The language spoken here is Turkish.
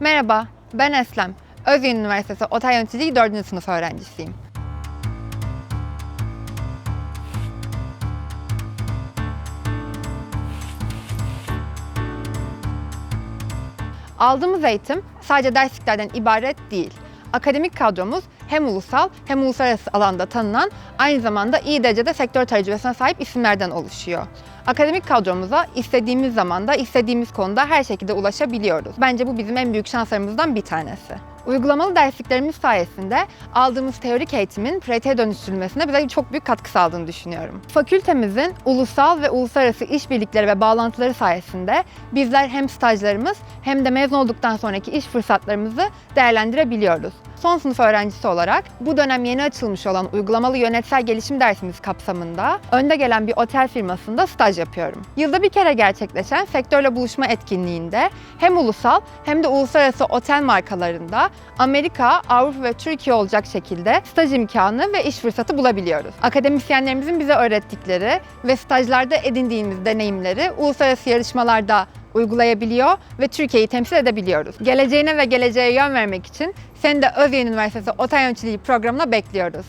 Merhaba, ben Eslem. Özyeğin Üniversitesi Otel Yöneticiliği 4. sınıf öğrencisiyim. Aldığımız eğitim sadece dersliklerden ibaret değil. Akademik kadromuz hem ulusal hem uluslararası alanda tanınan, aynı zamanda iyi derecede sektör tecrübesine sahip isimlerden oluşuyor. Akademik kadromuza istediğimiz zamanda, istediğimiz konuda her şekilde ulaşabiliyoruz. Bence bu bizim en büyük şanslarımızdan bir tanesi. Uygulamalı dersliklerimiz sayesinde aldığımız teorik eğitimin pratiğe dönüştürülmesine bize çok büyük katkı sağladığını düşünüyorum. Fakültemizin ulusal ve uluslararası işbirlikleri ve bağlantıları sayesinde bizler hem stajlarımız hem de mezun olduktan sonraki iş fırsatlarımızı değerlendirebiliyoruz. Son sınıf öğrencisi olarak bu dönem yeni açılmış olan uygulamalı yönetsel gelişim dersimiz kapsamında önde gelen bir otel firmasında staj yapıyorum. Yılda bir kere gerçekleşen sektörle buluşma etkinliğinde hem ulusal hem de uluslararası otel markalarında Amerika, Avrupa ve Türkiye olacak şekilde staj imkanı ve iş fırsatı bulabiliyoruz. Akademisyenlerimizin bize öğrettikleri ve stajlarda edindiğimiz deneyimleri uluslararası yarışmalarda uygulayabiliyor ve Türkiye'yi temsil edebiliyoruz. Geleceğine ve geleceğe yön vermek için seni de Özyeğin Üniversitesi Otel Yöneticiliği programına bekliyoruz.